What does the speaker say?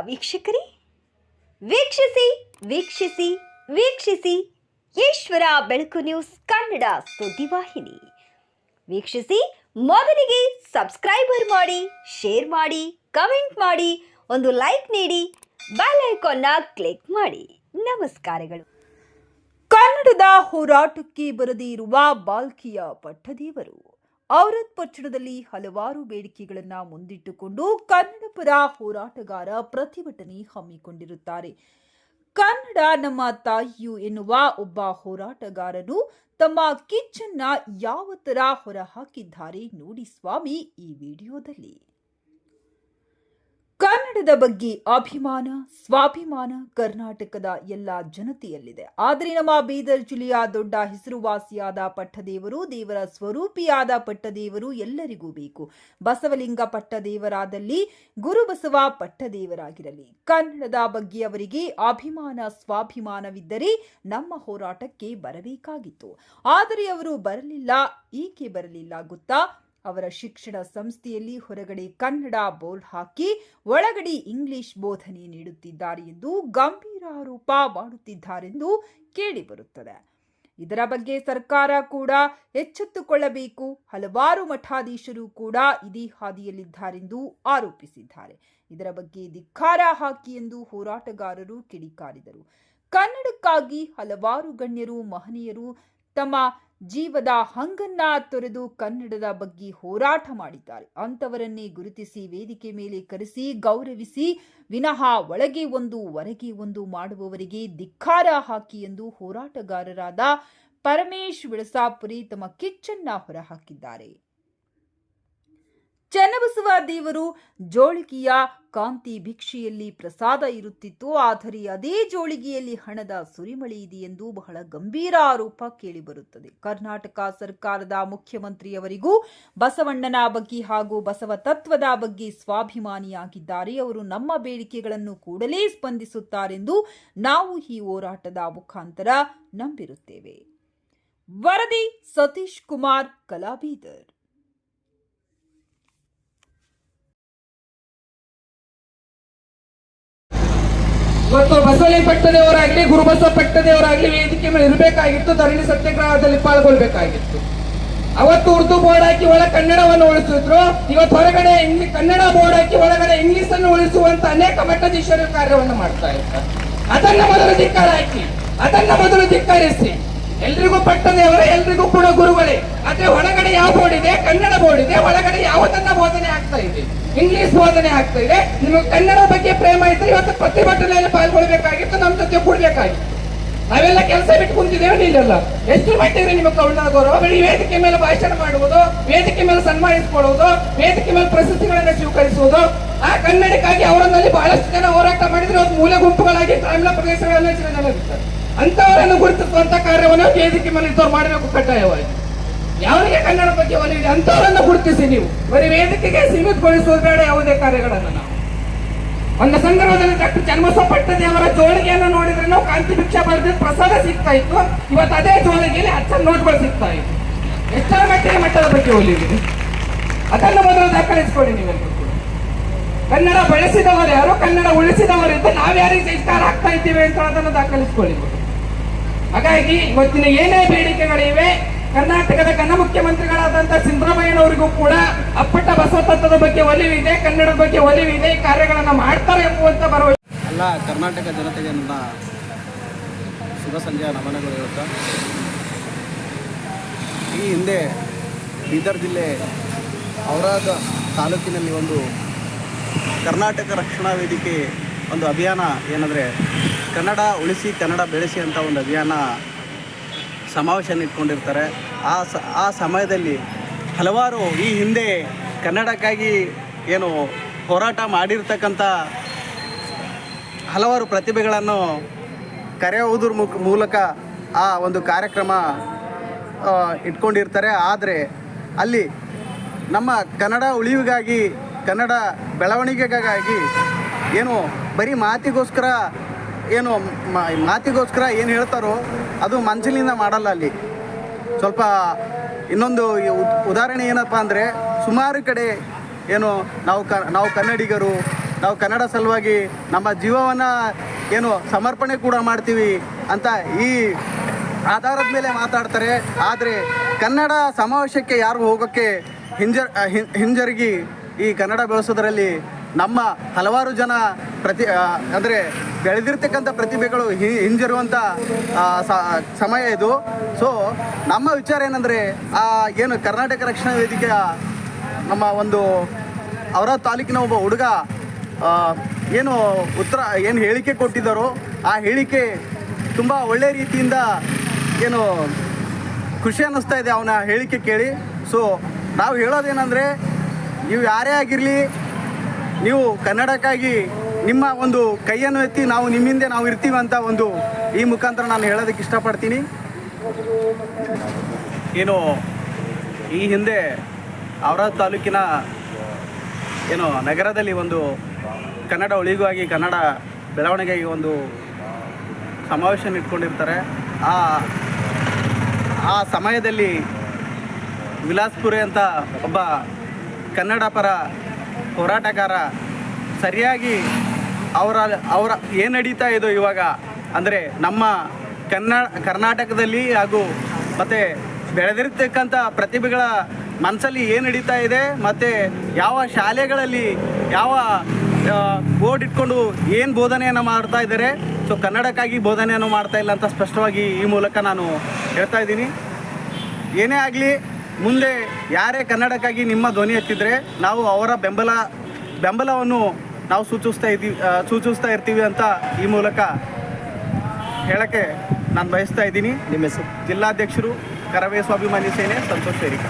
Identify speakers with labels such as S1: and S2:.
S1: ವೀಕ್ಷಕರೇ, ವೀಕ್ಷಿಸಿ ವೀಕ್ಷಿಸಿ ವೀಕ್ಷಿಸಿ, ಈಶ್ವರ ಬೆಳಕು ನ್ಯೂಸ್ ಕನ್ನಡ ಸುದ್ದಿವಾಹಿನಿ ವೀಕ್ಷಿಸಿ, ಮೊದಲಿಗೆ ಸಬ್ಸ್ಕ್ರೈಬರ್ ಮಾಡಿ, ಶೇರ್ ಮಾಡಿ, ಕಮೆಂಟ್ ಮಾಡಿ, ಒಂದು ಲೈಕ್ ನೀಡಿ, ಬೆಲ್ ಐಕಾನ್ನ ಕ್ಲಿಕ್ ಮಾಡಿ. ನಮಸ್ಕಾರಗಳು.
S2: ಕನ್ನಡದ ಹೋರಾಟಕ್ಕೆ ಬರದೇ ಇರುವ ಬಾಲ್ಕಿಯ ಪಟ್ಟದೇವರು ಔರತ್ ಪಟ್ಟಣದಲ್ಲಿ ಹಲವಾರು ಬೇಡಿಕೆಗಳನ್ನು ಮುಂದಿಟ್ಟುಕೊಂಡು ಕನ್ನಡ ಪರ ಹೋರಾಟಗಾರ ಪ್ರತಿಭಟನೆ ಹಮ್ಮಿಕೊಂಡಿರುತ್ತಾರೆ. ಕನ್ನಡ ನಮ್ಮ ತಾಯಿಯು ಎನ್ನುವ ಒಬ್ಬ ಹೋರಾಟಗಾರನು ತಮ್ಮ ಕಿಚ್ಚನ್ನ ಯಾವ ತರ ಹೊರಹಾಕಿದ್ದಾರೆ ನೋಡಿ ಸ್ವಾಮಿ ಈ ವಿಡಿಯೋದಲ್ಲಿ. ಕನ್ನಡದ ಬಗ್ಗೆ ಅಭಿಮಾನ, ಸ್ವಾಭಿಮಾನ ಕರ್ನಾಟಕದ ಎಲ್ಲ ಜನತೆಯಲ್ಲಿದೆ. ಆದರೆ ನಮ್ಮ ಬೀದರ್ ಜಿಲ್ಲೆಯ ದೊಡ್ಡ ಹೆಸರುವಾಸಿಯಾದ ಪಟ್ಟದೇವರು, ದೇವರ ಸ್ವರೂಪಿಯಾದ ಪಟ್ಟದೇವರು ಎಲ್ಲರಿಗೂ ಬೇಕು. ಬಸವಲಿಂಗ ಪಟ್ಟದೇವರಾದಲ್ಲಿ ಗುರುಬಸವ ಪಟ್ಟದೇವರಾಗಿರಲಿ. ಕನ್ನಡದ ಬಗ್ಗೆ ಅವರಿಗೆ ಅಭಿಮಾನ, ಸ್ವಾಭಿಮಾನವಿದ್ದರೆ ನಮ್ಮ ಹೋರಾಟಕ್ಕೆ ಬರಬೇಕಾಗಿತ್ತು. ಆದರೆ ಅವರು ಬರಲಿಲ್ಲ ಏಕೆ ಬರಲಿಲ್ಲ ಗೊತ್ತಾ? ಅವರ ಶಿಕ್ಷಣ ಸಂಸ್ಥೆಯಲ್ಲಿ ಹೊರಗಡೆ ಕನ್ನಡ ಬೋರ್ಡ್ ಹಾಕಿ ಒಳಗಡೆ ಇಂಗ್ಲಿಷ್ ಬೋಧನೆ ನೀಡುತ್ತಿದ್ದಾರೆ ಎಂದು ಗಂಭೀರ ಆರೋಪ ಮಾಡುತ್ತಿದ್ದಾರೆಂದು ಕೇಳಿಬರುತ್ತದೆ. ಇದರ ಬಗ್ಗೆ ಸರ್ಕಾರ ಕೂಡ ಎಚ್ಚೆತ್ತುಕೊಳ್ಳಬೇಕು. ಹಲವಾರು ಮಠಾಧೀಶರು ಕೂಡ ಇದೇ ಹಾದಿಯಲ್ಲಿದ್ದಾರೆಂದು ಆರೋಪಿಸಿದ್ದಾರೆ. ಇದರ ಬಗ್ಗೆ ಧಿಕ್ಕಾರ ಹಾಕಿ ಎಂದು ಹೋರಾಟಗಾರರು ಕಿಡಿಕಾರಿದರು. ಕನ್ನಡಕ್ಕಾಗಿ ಹಲವಾರು ಗಣ್ಯರು, ಮಹನೀಯರು ತಮ್ಮ ಜೀವದ ಹಂಗನ್ನ ತೊರೆದು ಕನ್ನಡದ ಬಗ್ಗೆ ಹೋರಾಟ ಮಾಡಿದ್ದಾರೆ. ಅಂತವರನ್ನೇ ಗುರುತಿಸಿ ವೇದಿಕೆ ಮೇಲೆ ಕರೆಸಿ, ಗೌರವಿಸಿ, ವಿನಃ ಒಳಗೆ ಒಂದು, ಹೊರಗೆ ಒಂದು ಮಾಡುವವರಿಗೆ ಧಿಕ್ಕಾರ ಹಾಕಿ ಎಂದು ಹೋರಾಟಗಾರರಾದ ಪರಮೇಶ್ ವಿಳಸಾಪುರಿ ತಮ್ಮ ಕಿಚ್ಚನ್ನ ಹೊರಹಾಕಿದ್ದಾರೆ. ಚನ್ನಬಸವ ದೇವರು ಜೋಳಿಗೆಯ ಕಾಂತಿ ಭಿಕ್ಷೆಯಲ್ಲಿ ಪ್ರಸಾದ ಇರುತ್ತಿತ್ತು. ಆದರೆ ಅದೇ ಜೋಳಿಗೆಯಲ್ಲಿ ಹಣದ ಸುರಿಮಳಿ ಇದೆ ಎಂದು ಬಹಳ ಗಂಭೀರ ಆರೋಪ ಕೇಳಿಬರುತ್ತದೆ. ಕರ್ನಾಟಕ ಸರ್ಕಾರದ ಮುಖ್ಯಮಂತ್ರಿಯವರಿಗೂ ಬಸವಣ್ಣನ ಬಗ್ಗೆ ಹಾಗೂ ಬಸವ ತತ್ವದ ಬಗ್ಗೆ ಸ್ವಾಭಿಮಾನಿಯಾಗಿದ್ದಾರೆ. ಅವರು ನಮ್ಮ ಬೇಡಿಕೆಗಳನ್ನು ಕೂಡಲೇ ಸ್ಪಂದಿಸುತ್ತಾರೆಂದು ನಾವು ಈ ಹೋರಾಟದ ಮುಖಾಂತರ ನಂಬಿರುತ್ತೇವೆ. ವರದಿ ಸತೀಶ್ ಕುಮಾರ್, ಕಲಾಬೀದರ್.
S3: ಇವತ್ತು ಗುರುಬಸವ ಪಟ್ಟದೇವರಾಗ್ಲಿ ವೇದಿಕೆ ಮೇಲೆ ಇರಬೇಕಾಗಿತ್ತು, ಧರಣಿ ಸತ್ಯಾಗ್ರಹದಲ್ಲಿ ಪಾಲ್ಗೊಳ್ಬೇಕಾಗಿತ್ತು. ಅವತ್ತು ಉರ್ದು ಬೋರ್ಡ್ ಹಾಕಿ ಒಳ ಕನ್ನಡವನ್ನು ಉಳಿಸಿದ್ರು. ಇವತ್ತು ಹೊರಗಡೆ ಕನ್ನಡ ಬೋರ್ಡ್ ಹಾಕಿ ಒಳಗಡೆ ಇಂಗ್ಲಿಷ್ ಅನ್ನು ಉಳಿಸುವಂತ ಅನೇಕ ಮಠದೀಶ್ವರ ಕಾರ್ಯವನ್ನು ಮಾಡ್ತಾ ಇದ್ದಾರೆ. ಅದನ್ನ ಮೊದಲು ಧಿಕ್ಕಾರ ಹಾಕಿ, ಅದನ್ನ ಮೊದಲು ಧಿಕ್ಕರಿಸಿ. ಎಲ್ರಿಗೂ ಪಟ್ಟದೇವರ ಎಲ್ರಿಗೂ ಕೂಡ ಗುರುಗಳೇ. ಆದ್ರೆ ಒಳಗಡೆ ಯಾವ ಬೋರ್ಡ್ ಇದೆ? ಕನ್ನಡ ಬೋರ್ಡ್ ಇದೆ. ಒಳಗಡೆ ಯಾವುದನ್ನ ಬೋಧನೆ ಆಗ್ತಾ ಇದೆ? ಇಂಗ್ಲಿಷ್ ಬೋಧನೆ ಆಗ್ತಾ ಇದೆ. ನಿಮಗೆ ಕನ್ನಡ ಬಗ್ಗೆ ಪ್ರೇಮ ಇದ್ರೆ ಇವತ್ತು ಪ್ರತಿಭಟನೆಯಲ್ಲಿ ಪಾಲ್ಗೊಳ್ಬೇಕಾಗಿತ್ತು ನಮ್ಮ ಜೊತೆ ಕೂಡ್ಬೇಕಾಗಿತ್ತು. ನಾವೆಲ್ಲ ಕೆಲಸ ಬಿಟ್ಟು ಕುಂತಿದ್ದೇವೆ ನಿಲ್ಲಲ್ಲ ಎಷ್ಟು ಮಟ್ಟಿದ್ರೆ ನಿಮಗೆ ಕೌಂಡ ಗೌರವ ಬರೀ ವೇದಿಕೆ ಮೇಲೆ ಭಾಷಣ ಮಾಡುವುದು, ವೇದಿಕೆ ಮೇಲೆ ಸನ್ಮಾನಿಸಿಕೊಳ್ಳುವುದು, ವೇದಿಕೆ ಮೇಲೆ ಪ್ರಶಸ್ತಿಗಳನ್ನು ಸ್ವೀಕರಿಸುವುದು. ಆ ಕನ್ನಡಕ್ಕಾಗಿ ಅವರನ್ನಲ್ಲಿ ಬಹಳಷ್ಟು ಜನ ಹೋರಾಟ ಮಾಡಿದ್ರೆ ಅವ್ರ ಮೂಲೆ ಗುಂಪುಗಳಾಗಿ ಗ್ರಾಮೀಣ ಪ್ರದೇಶಗಳಲ್ಲಿ ಜನ ಇರ್ತಾರೆ. ಅಂತವರನ್ನು ಗುರುತಿಸುವಂತ ಕಾರ್ಯವನ್ನು ವೇದಿಕೆ ಮೇಲೆ ಇದ್ದವ್ರು ಮಾಡಬೇಕು ಕಡ್ಡಾಯವಾಗಿ. ಯಾರಿಗೆ ಕನ್ನಡ ಬಗ್ಗೆ ಒಲಿದೆ ಅಂತವರನ್ನು ಗುರುತಿಸಿ ನೀವು. ಬರೀ ವೇದಿಕೆಗೆ ಸೀಮಿತಗೊಳಿಸುವುದು ಬೇಡ, ಯಾವುದೇ ಕಾರ್ಯಗಳನ್ನು ನಾವು. ಒಂದು ಸಂದರ್ಭದಲ್ಲಿ ಡಾಕ್ಟರ್ ಚನ್ನಬಸವ ಅವರ ಜೋಳಿಗೆಯನ್ನು ನೋಡಿದ್ರೆ ನಾವು ಕಾಂತಿ ಭಿಕ್ಷಾ ಬರೆದ ಪ್ರಸಾದ ಸಿಗ್ತಾ ಇತ್ತು. ಇವತ್ತು ಅದೇ ಜೋಳಿಗೆಯಲ್ಲಿ ಹಚ್ಚ ನೋಟ್ಗಳು ಸಿಗ್ತಾ ಇತ್ತು. ಎಷ್ಟರ ಮಟ್ಟಿಗೆ ಮಟ್ಟದ ಬಗ್ಗೆ ಒಲಿದಿದೆ ಅದನ್ನು ಮೊದಲು ದಾಖಲಿಸಿಕೊಡಿ ನೀವೆಲ್ಲರೂ. ಕನ್ನಡ ಬಳಸಿದವರು ಯಾರು? ಕನ್ನಡ ಉಳಿಸಿದವರು ಅಂತ ನಾವ್ಯಾರಿಗೆ ಇಷ್ಟ ಆಗ್ತಾ ಇದ್ದೀವಿ ಅಂತ ಅದನ್ನು ದಾಖಲಿಸಿಕೊಳ್ಳಿ. ಹಾಗಾಗಿ ಇವತ್ತಿನ ಏನೇ ಬೇಡಿಕೆಗಳಿವೆ, ಕರ್ನಾಟಕದ ಕನ್ನ ಮುಖ್ಯಮಂತ್ರಿಗಳಾದಂತಹ ಸಿದ್ದರಾಮಯ್ಯನವರಿಗೂ ಕೂಡ ಅಪ್ಪಟ ಬಸವ ತತ್ವದ ಬಗ್ಗೆ ಒಲಿವಿದೆ, ಕನ್ನಡದ ಬಗ್ಗೆ ಒಲಿವಿದೆ ಕಾರ್ಯಗಳನ್ನು ಮಾಡ್ತಾರೆ ಎಂಬುವಂತ ಭರವಸೆ.
S4: ಎಲ್ಲ ಕರ್ನಾಟಕ ಜನತೆಗೆ ನನ್ನ ಶುಭ ಸಂಜೆಯ ನಮನಗಳು ಹೇಳುತ್ತಾ ಈ ಹಿಂದೆ ಬೀದರ್ ಜಿಲ್ಲೆ ಔರಾದ ತಾಲೂಕಿನಲ್ಲಿ ಒಂದು ಕರ್ನಾಟಕ ರಕ್ಷಣಾ ವೇದಿಕೆ, ಒಂದು ಅಭಿಯಾನ ಏನಂದರೆ ಕನ್ನಡ ಉಳಿಸಿ ಕನ್ನಡ ಬೆಳೆಸಿ ಅಂತ ಒಂದು ಅಭಿಯಾನ ಸಮಾವೇಶನ ಇಟ್ಕೊಂಡಿರ್ತಾರೆ. ಆ ಸ, ಆ ಸಮಯದಲ್ಲಿ ಹಲವಾರು ಈ ಹಿಂದೆ ಕನ್ನಡಕ್ಕಾಗಿ ಏನು ಹೋರಾಟ ಮಾಡಿರ್ತಕ್ಕಂಥ ಹಲವಾರು ಪ್ರತಿಭೆಗಳನ್ನು ಕರೆಯುವುದ್ರ ಮುಖ ಮೂಲಕ ಆ ಒಂದು ಕಾರ್ಯಕ್ರಮ ಇಟ್ಕೊಂಡಿರ್ತಾರೆ. ಆದರೆ ಅಲ್ಲಿ ನಮ್ಮ ಕನ್ನಡ ಉಳಿವಿಗಾಗಿ, ಕನ್ನಡ ಬೆಳವಣಿಗೆಗಾಗಿ ಏನು ಬರೀ ಮಾತಿಗೋಸ್ಕರ ಏನು ಮಾತಿಗೋಸ್ಕರ ಏನು ಹೇಳ್ತಾರೋ ಅದು ಮನಸ್ಸಿನಿಂದ ಮಾಡಲ್ಲ ಅಲ್ಲಿ. ಸ್ವಲ್ಪ ಇನ್ನೊಂದು ಉದಾಹರಣೆ ಏನಪ್ಪ ಅಂದರೆ ಸುಮಾರು ಕಡೆ ಏನು ನಾವು ಕ ನಾವು ಕನ್ನಡಿಗರು, ನಾವು ಕನ್ನಡ ಸಲುವಾಗಿ ನಮ್ಮ ಜೀವವನ್ನು ಏನು ಸಮರ್ಪಣೆ ಕೂಡ ಮಾಡ್ತೀವಿ ಅಂತ ಈ ಆಧಾರದ ಮೇಲೆ ಮಾತಾಡ್ತಾರೆ. ಆದರೆ ಕನ್ನಡ ಸಮಾವೇಶಕ್ಕೆ ಯಾರು ಹೋಗೋಕ್ಕೆ ಹಿಂಜರ್ ಹಿಂ- ಹಿಂಜರಿಗಿ ಈ ಕನ್ನಡ ಬೆಳೆಸೋದರಲ್ಲಿ ನಮ್ಮ ಹಲವಾರು ಜನ ಪ್ರತಿ ಅಂದರೆ ಬೆಳೆದಿರ್ತಕ್ಕಂಥ ಪ್ರತಿಭೆಗಳು ಹಿ- ಹಿಂಜರುವಂಥ ಸಮಯ ಇದು. ಸೊ ನಮ್ಮ ವಿಚಾರ ಏನಂದರೆ ಏನು ಕರ್ನಾಟಕ ರಕ್ಷಣಾ ವೇದಿಕೆಯ ನಮ್ಮ ಒಂದು ಅವರ ತಾಲೂಕಿನ ಒಬ್ಬ ಹುಡುಗ ಏನು ಉತ್ತರ, ಏನು ಹೇಳಿಕೆ ಕೊಟ್ಟಿದ್ದಾರೋ, ಆ ಹೇಳಿಕೆ ತುಂಬ ಒಳ್ಳೆ ರೀತಿಯಿಂದ ಏನು ಖುಷಿ ಅನ್ನಿಸ್ತಾ ಇದೆ ಅವನ ಹೇಳಿಕೆ ಕೇಳಿ. ಸೊ ನಾವು ಹೇಳೋದೇನೆಂದರೆ, ನೀವು ಯಾರೇ ಆಗಿರಲಿ, ನೀವು ಕನ್ನಡಕ್ಕಾಗಿ ನಿಮ್ಮ ಒಂದು ಕೈಯನ್ನು ಎತ್ತಿ ನಾವು ನಿಮ್ಮಿಂದೆ ನಾವು ಇರ್ತೀವಿ ಅಂತ ಒಂದು ಈ ಮುಖಾಂತರ ನಾನು ಹೇಳೋದಕ್ಕೆ ಇಷ್ಟಪಡ್ತೀನಿ. ಏನು, ಈ ಹಿಂದೆ ಅವರ ತಾಲೂಕಿನ ಏನು ನಗರದಲ್ಲಿ ಒಂದು ಕನ್ನಡ ಉಳಿಗಾಗಿ ಕನ್ನಡ ಬೆಳವಣಿಗೆಗೆ ಒಂದು ಸಮಾವೇಶ ಇಟ್ಕೊಂಡಿರ್ತಾರೆ. ಆ ಆ ಸಮಯದಲ್ಲಿ ವಿಲಾಸ್ಪುರಿ ಅಂತ ಒಬ್ಬ ಕನ್ನಡ ಪರ ಹೋರಾಟಗಾರ ಸರಿಯಾಗಿ ಅವರ ಅವರ ಏನು ನಡೀತಾ ಇದೋ ಇವಾಗ? ಅಂದರೆ ನಮ್ಮ ಕನ್ನಡ ಕರ್ನಾಟಕದಲ್ಲಿ ಹಾಗೂ ಮತ್ತು ಬೆಳೆದಿರ್ತಕ್ಕಂಥ ಪ್ರತಿಭೆಗಳ ಮನಸ್ಸಲ್ಲಿ ಏನು ನಡೀತಾ ಇದೆ? ಮತ್ತು ಯಾವ ಶಾಲೆಗಳಲ್ಲಿ ಯಾವ ಬೋರ್ಡ್ ಇಟ್ಕೊಂಡು ಏನು ಬೋಧನೆಯನ್ನು ಮಾಡ್ತಾ ಇದ್ದಾರೆ? ಸೊ ಕನ್ನಡಕ್ಕಾಗಿ ಬೋಧನೆಯನ್ನು ಮಾಡ್ತಾ ಇಲ್ಲ ಅಂತ ಸ್ಪಷ್ಟವಾಗಿ ಈ ಮೂಲಕ ನಾನು ಹೇಳ್ತಾ ಇದ್ದೀನಿ. ಏನೇ ಆಗಲಿ, ಮುಂದೆ ಯಾರೇ ಕನ್ನಡಕ್ಕಾಗಿ ನಿಮ್ಮ ಧ್ವನಿ ಎತ್ತಿದ್ರೆ ನಾವು ಅವರ ಬೆಂಬಲ, ಬೆಂಬಲವನ್ನು ನಾವು ಸೂಚಿಸ್ತಾ ಇದ್ದೀವಿ ಸೂಚಿಸ್ತಾ ಇರ್ತೀವಿ ಅಂತ ಈ ಮೂಲಕ ಹೇಳಕ್ಕೆ ನಾನು ಬಯಸ್ತಾ ಇದ್ದೀನಿ.
S5: ನಿಮ್ಮ ಹೆಸರು?
S4: ಜಿಲ್ಲಾಧ್ಯಕ್ಷರು ಕರವೇ ಸ್ವಾಭಿಮಾನಿ ಸೇನೆ ಸಂತೋಷ್ ಶೇರಿಕಾ